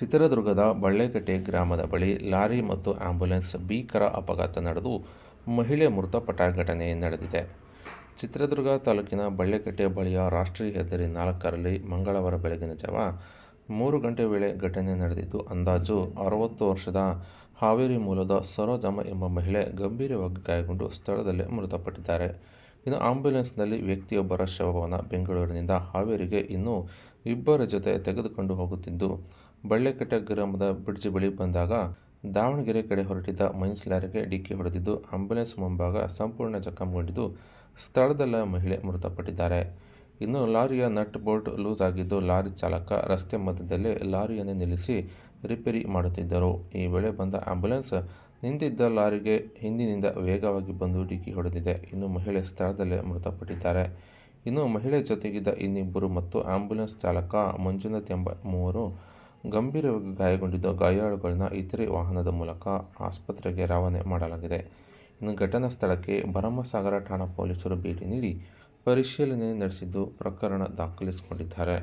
ಚಿತ್ರದುರ್ಗದ ಬಳ್ಳೆಕಟ್ಟೆ ಗ್ರಾಮದ ಬಳಿ ಲಾರಿ ಮತ್ತು ಆಂಬ್ಯುಲೆನ್ಸ್ ಭೀಕರ ಅಪಘಾತ ನಡೆದು ಮಹಿಳೆ ಮೃತಪಟ್ಟ ಘಟನೆ ನಡೆದಿದೆ. ಚಿತ್ರದುರ್ಗ ತಾಲೂಕಿನ ಬಳ್ಳೆಕಟ್ಟೆ ಬಳಿಯ ರಾಷ್ಟ್ರೀಯ ಹೆದ್ದಾರಿ ನಾಲ್ಕರಲ್ಲಿ ಮಂಗಳವಾರ ಬೆಳಗಿನ ಜಾವ ಮೂರು ಗಂಟೆ ವೇಳೆ ಘಟನೆ ನಡೆದಿದ್ದು, ಅಂದಾಜು ಅರವತ್ತು ವರ್ಷದ ಹಾವೇರಿ ಮೂಲದ ಸರೋಜಮ್ಮ ಎಂಬ ಮಹಿಳೆ ಗಂಭೀರವಾಗಿ ಗಾಯಗೊಂಡು ಸ್ಥಳದಲ್ಲೇ ಮೃತಪಟ್ಟಿದ್ದಾರೆ. ಇನ್ನು ಆಂಬ್ಯುಲೆನ್ಸ್ನಲ್ಲಿ ವ್ಯಕ್ತಿಯೊಬ್ಬರ ಶವವನ್ನು ಬೆಂಗಳೂರಿನಿಂದ ಹಾವೇರಿಗೆ ಇನ್ನೂ ಇಬ್ಬರ ಜೊತೆ ತೆಗೆದುಕೊಂಡು ಹೋಗುತ್ತಿದ್ದು, ಬಳ್ಳೆಕಟ್ಟೆ ಗ್ರಾಮದ ಬ್ರಿಡ್ಜ್ ಬಳಿ ಬಂದಾಗ ದಾವಣಗೆರೆ ಕಡೆ ಹೊರಟಿದ್ದ ಮೈನ್ಸ್ ಲಾರಿಗೆ ಡಿಕ್ಕಿ ಹೊಡೆದಿದ್ದು, ಆಂಬ್ಯುಲೆನ್ಸ್ ಮುಂಭಾಗ ಸಂಪೂರ್ಣ ಜಖಂಗೊಂಡಿದ್ದು ಸ್ಥಳದಲ್ಲೇ ಮಹಿಳೆ ಮೃತಪಟ್ಟಿದ್ದಾರೆ. ಇನ್ನು ಲಾರಿಯ ನಟ್ ಬೋಲ್ಟ್ ಲೂಸ್ ಆಗಿದ್ದು, ಲಾರಿ ಚಾಲಕ ರಸ್ತೆ ಮಧ್ಯದಲ್ಲೇ ಲಾರಿಯನ್ನು ನಿಲ್ಲಿಸಿ ರಿಪೇರಿ ಮಾಡುತ್ತಿದ್ದರು. ಈ ವೇಳೆ ಬಂದ ಆಂಬ್ಯುಲೆನ್ಸ್ ನಿಂತಿದ್ದ ಲಾರಿಗೆ ಹಿಂದಿನಿಂದ ವೇಗವಾಗಿ ಬಂದು ಡಿಕ್ಕಿ ಹೊಡೆದಿದೆ. ಇನ್ನು ಮಹಿಳೆ ಸ್ಥಳದಲ್ಲೇ ಮೃತಪಟ್ಟಿದ್ದಾರೆ. ಇನ್ನು ಮಹಿಳೆ ಜೊತೆಗಿದ್ದ ಇನ್ನಿಬ್ಬರು ಮತ್ತು ಆಂಬ್ಯುಲೆನ್ಸ್ ಚಾಲಕ ಮಂಜುನಾಥ್ ಎಂಬ ಮೂವರು ಗಂಭೀರವಾಗಿ ಗಾಯಗೊಂಡಿದ್ದು ಗಾಯಾಳುಗಳನ್ನ ಇತರೆ ವಾಹನದ ಮೂಲಕ ಆಸ್ಪತ್ರೆಗೆ ರವಾನೆ ಮಾಡಲಾಗಿದೆ. ಇನ್ನು ಘಟನಾ ಸ್ಥಳಕ್ಕೆ ಭರಮಸಾಗರ ಠಾಣಾ ಪೊಲೀಸರು ಭೇಟಿ ನೀಡಿ ಪರಿಶೀಲನೆ ನಡೆಸಿದ್ದು ಪ್ರಕರಣ ದಾಖಲಿಸಿಕೊಂಡಿದ್ದಾರೆ.